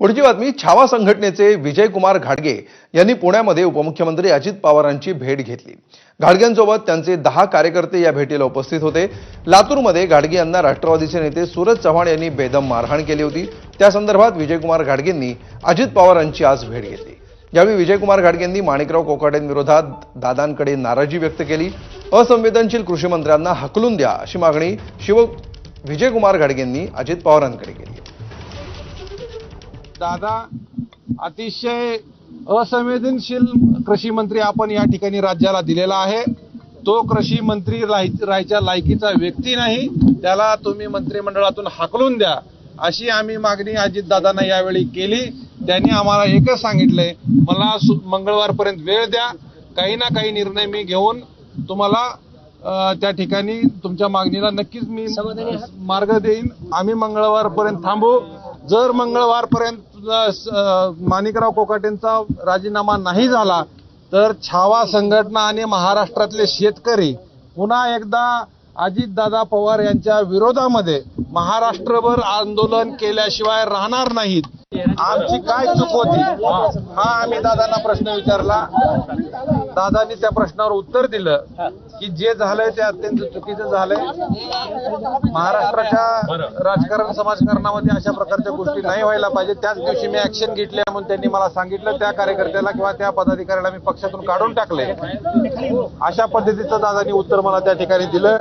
पुढची बातमी छावा संघटनेचे विजयकुमार घाडगे यांनी पुण्यामध्ये उपमुख्यमंत्री अजित पवारांची भेट घेतली. घाडगेंसोबत त्यांचे दहा कार्यकर्ते या भेटीला उपस्थित होते. लातूरमध्ये घाडगे यांना राष्ट्रवादीचे नेते सूरज चव्हाण यांनी बेदम मारहाण केली होती. त्या संदर्भात विजयकुमार घाडगेंनी अजित पवारांची आज भेट घेतली. यावेळी विजयकुमार घाडगेंनी माणिकराव कोकाटेंविरोधात दादांकडे नाराजी व्यक्त केली. असंवेदनशील कृषी मंत्र्यांना हकलून द्या अशी मागणी शिव विजयकुमार घाडगेंनी अजित पवारांकडे केली. दादा अतिशय असंवेदनशील कृषी मंत्री आपण या ठिकाणी राज्याला दिलेला आहे. तो कृषी मंत्री राहाय- राहायच्या लायकीचा व्यक्ती नाही. त्याला तुम्ही मंत्रिमंडळातून हाकलून द्या. अशी आम्ही मागणी अजितदादांना यावेळी केली. त्यांनी आम्हाला एकच सांगितलंय मला मंगळवारपर्यंत वेळ द्या. काही ना काही निर्णय मी घेऊन तुम्हाला त्या ठिकाणी तुमच्या मागणीला नक्कीच मी मार्ग देईन. आम्ही मंगळवारपर्यंत थांबू. जर मंगळवारपर्यंत माणिकराव कोकाटेंचा राजीनामा नाही झाला तर छावा संघटना आणि महाराष्ट्रातले शेतकरी पुन्हा एकदा अजितदादा पवार यांच्या विरोधामध्ये महाराष्ट्रभर आंदोलन केल्याशिवाय राहणार नाहीत. आमची काय चूक होती? हा आम्ही दादांना प्रश्न विचारला. दादांनी त्या प्रश्नावर उत्तर दिलं की जे झालंय ते अत्यंत चुकीचं झालंय. महाराष्ट्राच्या राजकारण समाजकारणामध्ये अशा प्रकारच्या गोष्टी नाही व्हायला पाहिजे त्याच दिवशी मी ऍक्शन घेतली म्हणून त्यांनी मला सांगितलं त्या कार्यकर्त्याला किंवा त्या पदाधिकाऱ्याला मी पक्षातून काढून टाकले अशा पद्धतीचं दादांनी उत्तर मला त्या ठिकाणी दिलं.